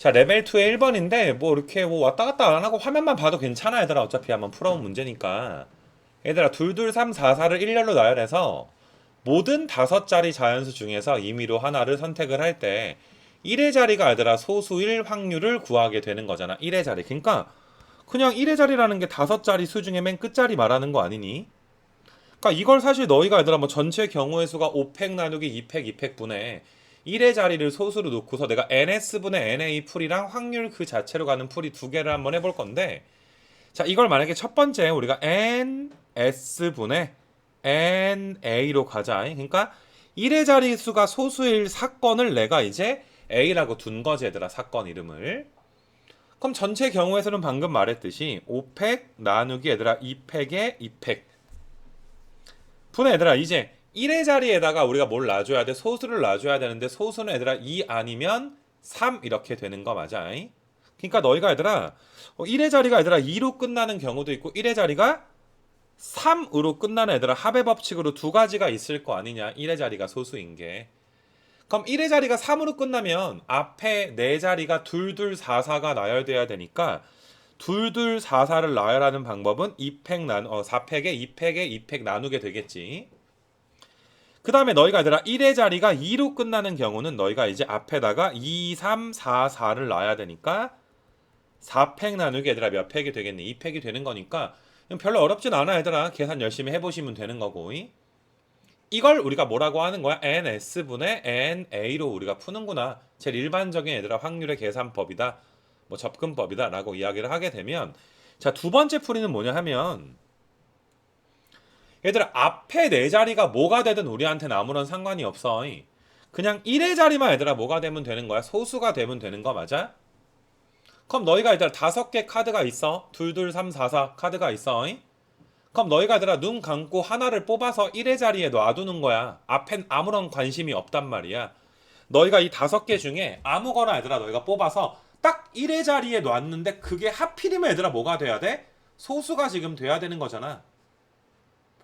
자 레벨 2의 1번인데 뭐 이렇게 뭐 왔다 갔다 안 하고 화면만 봐도 괜찮아 얘들아. 어차피 한번 풀어온 문제니까. 얘들아 둘둘 3 4 4를 일렬로 나열해서 모든 다섯 자리 자연수 중에서 임의로 하나를 선택을 할 때 1의 자리가 얘들아 소수일 확률을 구하게 되는 거잖아. 1의 자리. 그러니까 그냥 1의 자리라는 게 다섯 자리 수 중에 맨 끝자리 말하는 거 아니니? 그러니까 이걸 사실 너희가 얘들아 뭐 전체 경우의 수가 5팩 나누기 2팩 2팩 분의 1의 자리를 소수로 놓고서 내가 ns분의 na 풀이랑 확률 그 자체로 가는 풀이 두 개를 한번 해볼 건데 자 이걸 만약에 첫 번째 우리가 ns분의 na로 가자. 그러니까 1의 자리 수가 소수일 사건을 내가 이제 a라고 둔 거지 얘들아 사건 이름을. 그럼 전체 경우에서는 방금 말했듯이 5팩 나누기 얘들아 2팩에 2팩. 분의 얘들아 이제 1의 자리에다가 우리가 뭘 놔줘야 돼? 소수를 놔줘야 되는데 소수는 얘들아 2 아니면 3 이렇게 되는 거 맞아? 그러니까 너희가 얘들아 어, 1의 자리가 얘들아 2로 끝나는 경우도 있고 1의 자리가 3으로 끝나는 얘들아 합의 법칙으로 두 가지가 있을 거 아니냐 1의 자리가 소수인 게 그럼 1의 자리가 3으로 끝나면 앞에 네 자리가 둘둘 4, 4가 나열돼야 되니까 둘둘 4, 4를 나열하는 방법은 2팩 나 어, 4팩에 2팩에 2팩 나누게 되겠지. 그 다음에 너희가 얘들아 1의 자리가 2로 끝나는 경우는 너희가 이제 앞에다가 2, 3, 4, 4를 놔야 되니까 4팩 나누기 얘들아 몇 팩이 되겠네 2팩이 되는 거니까 별로 어렵진 않아 얘들아 계산 열심히 해보시면 되는 거고 이? 이걸 우리가 뭐라고 하는 거야? ns분의 na로 우리가 푸는구나 제일 일반적인 얘들아 확률의 계산법이다 뭐 접근법이다 라고 이야기를 하게 되면 자 두 번째 풀이는 뭐냐 하면 얘들아 앞에 네 자리가 뭐가 되든 우리한테는 아무런 상관이 없어 그냥 1의 자리만 얘들아 뭐가 되면 되는 거야? 소수가 되면 되는 거 맞아? 그럼 너희가 얘들아 다섯 개 카드가 있어. 둘둘 삼 사 사 카드가 있어 그럼 너희가 얘들아 눈 감고 하나를 뽑아서 1의 자리에 놔두는 거야. 앞엔 아무런 관심이 없단 말이야. 너희가 이 다섯 개 중에 아무거나 얘들아 너희가 뽑아서 딱 1의 자리에 놨는데 그게 하필이면 얘들아 뭐가 돼야 돼? 소수가 지금 돼야 되는 거잖아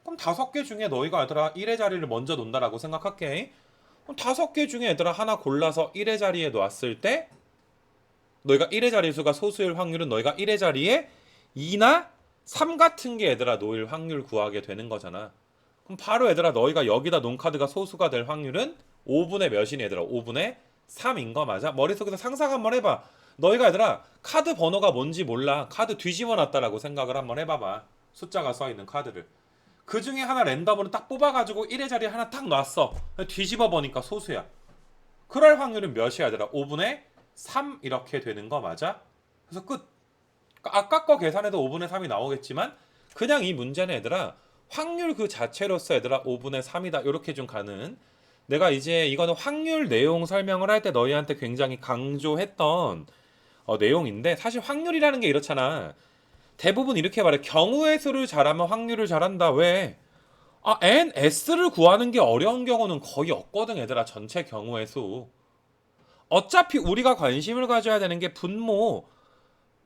그럼 다섯 개 중에 너희가 얘들아 1의 자리를 먼저 놓는다라고 생각할게. 그럼 다섯 개 중에 얘들아 하나 골라서 1의 자리에 놨을 때 너희가 1의 자리 수가 소수일 확률은 너희가 1의 자리에 2나 3 같은 게 얘들아 놓일 확률 구하게 되는 거잖아. 그럼 바로 얘들아 너희가 여기다 놓은 카드가 소수가 될 확률은 5분의 몇이니 얘들아 5분의 3인 거 맞아? 머릿속에서 상상 한번 해봐. 너희가 얘들아 카드 번호가 뭔지 몰라. 카드 뒤집어 놨다라고 생각을 한번 해봐봐. 숫자가 써 있는 카드를. 그 중에 하나 랜덤으로 딱 뽑아가지고 1의 자리에 하나 딱 놨어. 뒤집어 보니까 소수야. 그럴 확률은 몇이야, 얘들아? 5분의 3 이렇게 되는 거 맞아? 그래서 끝. 아까 거 계산해도 5분의 3이 나오겠지만 그냥 이 문제는 얘들아 확률 그 자체로서 얘들아 5분의 3이다 이렇게 좀 가는 내가 이제 이거는 확률 내용 설명을 할 때 너희한테 굉장히 강조했던 어, 내용인데 사실 확률이라는 게 이렇잖아. 대부분 이렇게 말해. 경우의 수를 잘하면 확률을 잘한다. 왜? 아, n, s를 구하는 게 어려운 경우는 거의 없거든, 얘들아. 전체 경우의 수. 어차피 우리가 관심을 가져야 되는 게 분모,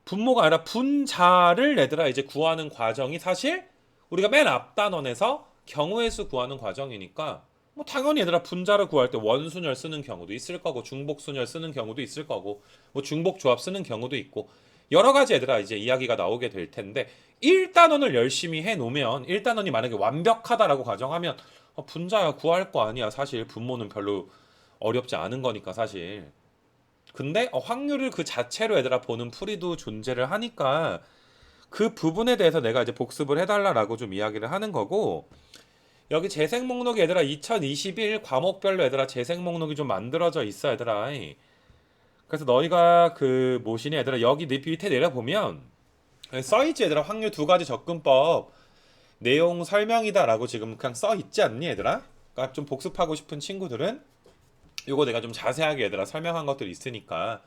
분모가 아니라 분자를 얘들아 이제 구하는 과정이 사실 우리가 맨 앞 단원에서 경우의 수 구하는 과정이니까 뭐 당연히 얘들아 분자를 구할 때 원순열 쓰는 경우도 있을 거고 중복순열 쓰는 경우도 있을 거고 뭐 중복 조합 쓰는 경우도 있고 여러 가지 얘들아 이제 이야기가 나오게 될 텐데 1단원을 열심히 해 놓으면 1단원이 만약에 완벽하다라고 가정하면 어, 분자야 구할 거 아니야. 사실 분모는 별로 어렵지 않은 거니까 사실. 근데 어, 확률을 그 자체로 얘들아 보는 풀이도 존재를 하니까 그 부분에 대해서 내가 이제 복습을 해달라라고 좀 이야기를 하는 거고 여기 재생 목록이 얘들아 2021 과목별로 얘들아 재생 목록이 좀 만들어져 있어 얘들아 그래서 너희가 그 뭐시니 얘들아 여기 밑에 내려보면 써있지 얘들아. 확률 두 가지 접근법 내용 설명이다라고 지금 그냥 써있지 않니 얘들아? 그러니까 좀 복습하고 싶은 친구들은 이거 내가 좀 자세하게 얘들아 설명한 것들이 있으니까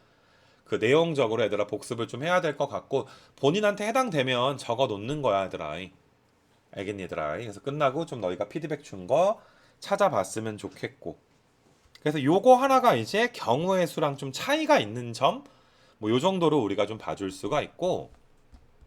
그 내용적으로 얘들아 복습을 좀 해야 될 것 같고 본인한테 해당되면 적어 놓는 거야 얘들아. 알겠니 얘들아? 그래서 끝나고 좀 너희가 피드백 준 거 찾아봤으면 좋겠고 그래서 요거 하나가 이제 경우의 수랑 좀 차이가 있는 점 뭐 요 정도로 우리가 좀 봐줄 수가 있고